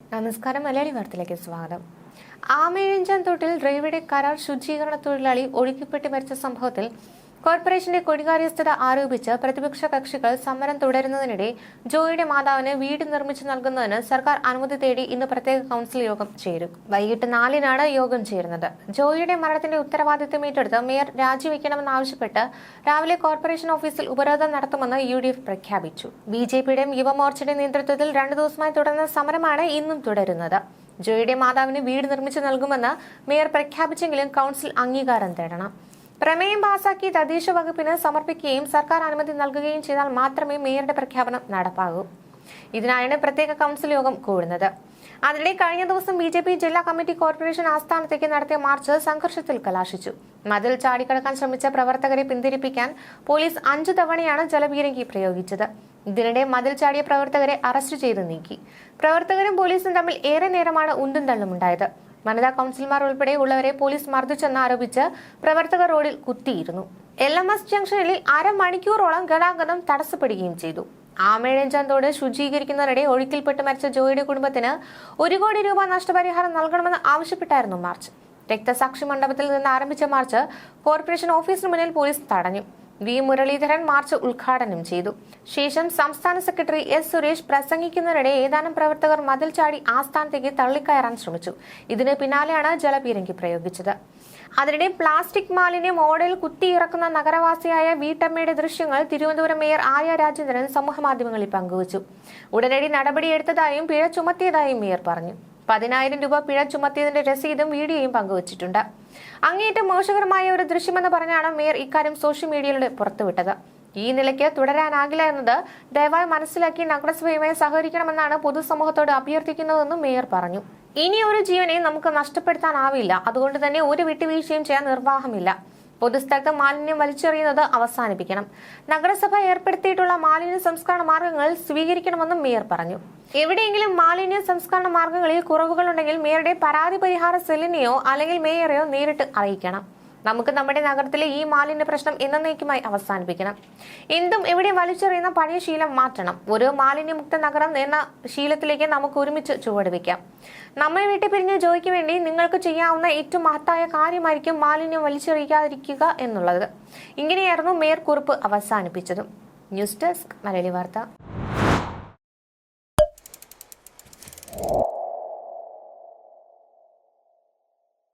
നമസ്കാരം. മലയാളി വാർത്തയിലേക്ക് സ്വാഗതം. ആമയിഴഞ്ചാൻ തൊട്ടിൽ ഡ്രൈവറുടെ കരാർ ശുചീകരണ തൊഴിലാളി ഒഴുക്കിപ്പെട്ട് മരിച്ച സംഭവത്തിൽ കോർപ്പറേഷന്റെ കൊടികാര്യസ്ഥത ആരോപിച്ച് പ്രതിപക്ഷ കക്ഷികൾ സമരം തുടരുന്നതിനിടെ ജോയിയുടെ മാതാവിന് വീട് നിർമ്മിച്ചു നൽകുന്നതിന് സർക്കാർ അനുമതി തേടി ഇന്ന് പ്രത്യേക കൗൺസിൽ യോഗം ചേരും. വൈകിട്ട് നാലിനാണ് യോഗം ചേരുന്നത്. ജോയിയുടെ മരണത്തിന്റെ ഉത്തരവാദിത്തം ഏറ്റെടുത്ത് മേയർ രാജിവെക്കണമെന്നാവശ്യപ്പെട്ട് രാവിലെ കോർപ്പറേഷൻ ഓഫീസിൽ ഉപരോധം നടത്തുമെന്ന് യു ഡി എഫ് പ്രഖ്യാപിച്ചു. ബി ജെ പിയുടെയും യുവമോർച്ചയുടെ നേതൃത്വത്തിൽ രണ്ടു ദിവസമായി തുടർന്ന സമരമാണ് ഇന്നും തുടരുന്നത്. ജോയിയുടെ മാതാവിന് വീട് നിർമ്മിച്ചു നൽകുമെന്ന് മേയർ പ്രഖ്യാപിച്ചെങ്കിലും കൗൺസിൽ അംഗീകാരം തേടണം. പ്രമേയം പാസാക്കി തദ്ദേശ വകുപ്പിന് സമർപ്പിക്കുകയും സർക്കാർ അനുമതി നൽകുകയും ചെയ്താൽ മാത്രമേ മേയറുടെ പ്രഖ്യാപനം നടപ്പാകൂ. ഇതിനായാണ് പ്രത്യേക കൗൺസിൽ യോഗം കൂടുന്നത്. അതിനിടെ കഴിഞ്ഞ ദിവസം ബി ജെ പി ജില്ലാ കമ്മിറ്റി കോർപ്പറേഷൻ ആസ്ഥാനത്തേക്ക് നടത്തിയ മാർച്ച് സംഘർഷത്തിൽ കലാശിച്ചു. മതിൽ ചാടിക്കടക്കാൻ ശ്രമിച്ച പ്രവർത്തകരെ പിന്തിരിപ്പിക്കാൻ പോലീസ് അഞ്ചു തവണയാണ് ജലപീരങ്കി പ്രയോഗിച്ചത്. ഇതിനിടെ മതിൽ ചാടിയ പ്രവർത്തകരെ അറസ്റ്റ് ചെയ്ത് നീക്കി. പ്രവർത്തകരും പോലീസും തമ്മിൽ ഏറെ നേരമാണ് ഉന്തും തള്ളുമുണ്ടായത്. വനിതാ കൗൺസിലർമാർ ഉൾപ്പെടെ ഉള്ളവരെ പോലീസ് മർദ്ദിച്ചെന്ന് ആരോപിച്ച് പ്രവർത്തക റോഡിൽ കുത്തിയിരുന്നു. എൽ എം എസ് ജംഗ്ഷനിൽ അരമണിക്കൂറോളം ഗതാഗതം തടസ്സപ്പെടുകയും ചെയ്തു. ആമേഴഞ്ചാന്തോട് ശുചീകരിക്കുന്നതിനിടെ ഒഴുക്കിൽപ്പെട്ട് മരിച്ച ജോയിയുടെ കുടുംബത്തിന് ഒരു കോടി രൂപ നഷ്ടപരിഹാരം നൽകണമെന്ന് ആവശ്യപ്പെട്ടായിരുന്നു മാർച്ച്. രക്തസാക്ഷി മണ്ഡപത്തിൽ നിന്ന് ആരംഭിച്ച മാർച്ച് കോർപ്പറേഷൻ ഓഫീസിന് മുന്നിൽ പോലീസ് തടഞ്ഞു. വി മുരളീധരൻ മാർച്ച് ഉദ്ഘാടനം ചെയ്തു. ശേഷം സംസ്ഥാന സെക്രട്ടറി എസ് സുരേഷ് പ്രസംഗിക്കുന്നതിനിടെ ഏതാനും പ്രവർത്തകർ മതിൽ ചാടി ആസ്ഥാനത്തേക്ക് തള്ളിക്കയറാൻ ശ്രമിച്ചു. ഇതിന് പിന്നാലെയാണ് ജലപീരങ്കി പ്രയോഗിച്ചത്. അതിനിടെ പ്ലാസ്റ്റിക് മാലിന്യം ഓടയിൽ കുത്തിയിറക്കുന്ന നഗരവാസിയായ വീട്ടമ്മയുടെ ദൃശ്യങ്ങൾ തിരുവനന്തപുരം മേയർ ആര്യ രാജേന്ദ്രൻ സമൂഹമാധ്യമങ്ങളിൽ പങ്കുവച്ചു. ഉടനടി നടപടിയെടുത്തതായും പിഴ ചുമത്തിയതായും മേയർ പറഞ്ഞു. പതിനായിരം രൂപ പിഴ ചുമത്തിയതിന്റെ രസീതും വീഡിയോയും പങ്കുവച്ചിട്ടുണ്ട്. അങ്ങേയറ്റം മോശകരമായ ഒരു ദൃശ്യമെന്ന് പറഞ്ഞാണ് മേയർ ഇക്കാര്യം സോഷ്യൽ മീഡിയയിലൂടെ പുറത്തുവിട്ടത്. ഈ നിലയ്ക്ക് തുടരാനാകില്ല എന്നത് ദയവായി മനസ്സിലാക്കി നഗരസഭയുമായി സഹകരിക്കണമെന്നാണ് പൊതുസമൂഹത്തോട് അഭ്യർത്ഥിക്കുന്നതെന്നും മേയർ പറഞ്ഞു. ഇനി ഒരു ജീവനെ നമുക്ക് നഷ്ടപ്പെടുത്താനാവില്ല. അതുകൊണ്ട് തന്നെ ഒരു വിട്ടുവീഴ്ചയും ചെയ്യാൻ നിർവാഹമില്ല. പൊതുസ്ഥലത്ത് മാലിന്യം വലിച്ചെറിയുന്നത് അവസാനിപ്പിക്കണം. നഗരസഭ ഏർപ്പെടുത്തിയിട്ടുള്ള മാലിന്യ സംസ്കരണ മാർഗങ്ങൾ സ്വീകരിക്കണമെന്നും മേയർ പറഞ്ഞു. എവിടെയെങ്കിലും മാലിന്യ സംസ്കരണ മാർഗങ്ങളിൽ കുറവുകളുണ്ടെങ്കിൽ മേയറുടെ പരാതി പരിഹാര സെല്ലിനെയോ അല്ലെങ്കിൽ മേയറെയോ നേരിട്ട് അറിയിക്കണം. നമുക്ക് നമ്മുടെ നഗരത്തിലെ ഈ മാലിന്യ പ്രശ്നം എന്നേക്കുമായി അവസാനിപ്പിക്കണം. എന്തും ഇവിടെ വലിച്ചെറിയുന്ന പഴയ ശീലം മാറ്റണം. ഒരു മാലിന്യമുക്ത നഗരം എന്ന ശീലത്തിലേക്ക് നമുക്ക് ഒരുമിച്ച് ചുവടുവെക്കാം. നമ്മെ വീട്ടിൽ പിരിഞ്ഞ ജോലിക്ക് വേണ്ടി നിങ്ങൾക്ക് ചെയ്യാവുന്ന ഏറ്റവും മഹത്തായ കാര്യമായിരിക്കും മാലിന്യം വലിച്ചെറിയാതിരിക്കുക എന്നുള്ളത്. ഇങ്ങനെയായിരുന്നു മേയർ കുറിപ്പ് അവസാനിപ്പിച്ചതും. ന്യൂസ് ഡെസ്ക് മലയാളി വാർത്ത.